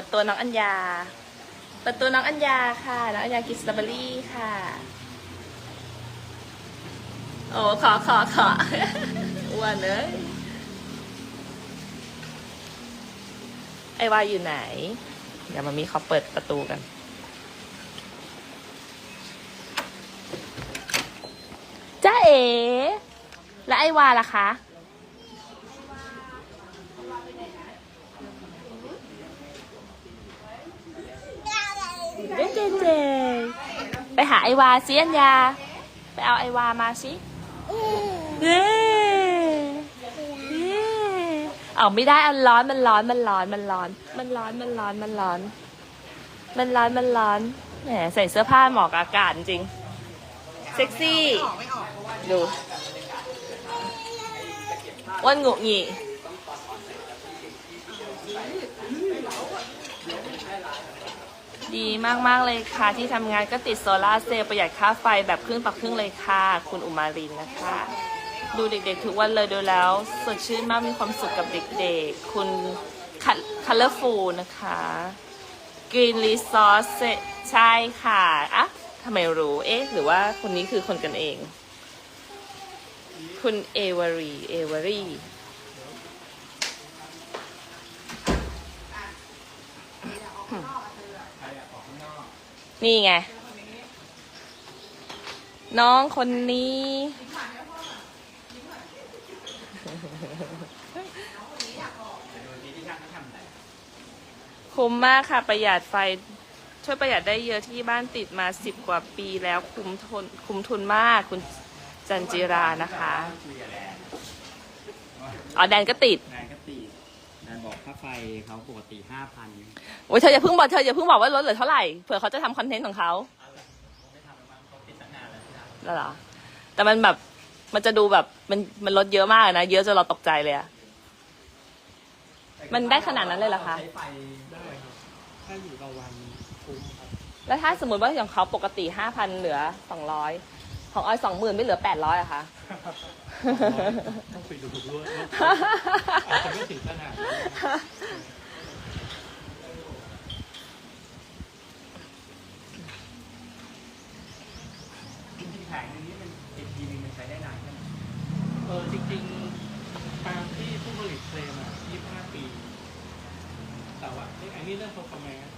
ปิดตัวน้องอัญญา เปิดตัวน้องอัญญาค่ะ น้องอัญญากินสตรอเบอรี่ค่ะ โอ้ขอขอขออ้วนเลยไอวาอยู่ไหน เดี๋ยวมามีเขาเปิดประตูกันจ้าเอ๋แล้วไอวาล่ะคะ เจเจ ไปหาไอวาสิอัญญา ไปเอาไอวามาสิเย้เย้เอาไม่ได้เอาร้อนมันร้อนมันร้อนมันร้อน มันร้อนมันร้อนมันร้อน มันร้อนมันร้อนแหมใส่เสื้อผ้าเหมาะกับอากาศจริงเซ็กซี่ ดูอ้วนงุกหงิ ดีมากๆเลยค่ะ ที่ทำงานก็ติดโซลาร์เซลล์ประหยัดค่าไฟแบบครึ่งต่อครึ่งเลยค่ะ คุณอุมารินนะคะ ดูเด็กๆทุกวันเลยดูแล้วสดชื่นมากมีความสุขกับเด็กๆ คุณคัลเลอร์ฟูลนะคะ Green Resource ใช่ค่ะอะทำไมรู้ เอ๊ะ หรือว่าคนนี้คือคนกันเอง คุณเอวารี เอวารี นี่ไง น้องคนนี้ คุ้มมากค่ะประหยัดไฟ ช่วยประหยัดได้เยอะที่บ้านติดมาสิบกว่าปีแล้วคุ้มทุนคุ้มทุนมากคุณจันจิรานะคะ อ๋อแดนก็ติด น ฟเขาปกติห้าพันโอ้ยเธออย่าเพิ่งบอกเธออย่าเพิ่งบอกว่าลดเหลือเท่าไหร่เผื่อเขาจะทำคอนเทนต์ของเขาแล้วเหรอแต่มันแบบมันจะดูแบบมันมันลดเยอะมากนะ เยอะจนเราตกใจเลยอะมันได้ขนาดนั้นเลยเหรอคะใช้ไฟได้ครับถ้าอยู่ต่อวันคุ้มครับแล้วถ้าสมมติว่าอย่างเขาปกติห้าพันเหลือสองร้อยของออยสองหมื่นไม่เหลือแปดร้อยอะคะต้องไปดูด้วยอาจจะไม่ถึงขนาดนั้น จริ งๆแผงนึงนี่มันติดทีนึงมันใช้ได้นานแค่ไหนเออจริงๆตามที่ผู้ผลิตเคลมอะ25 ปี แต่ว่าไอ้นี่เรื่อง performance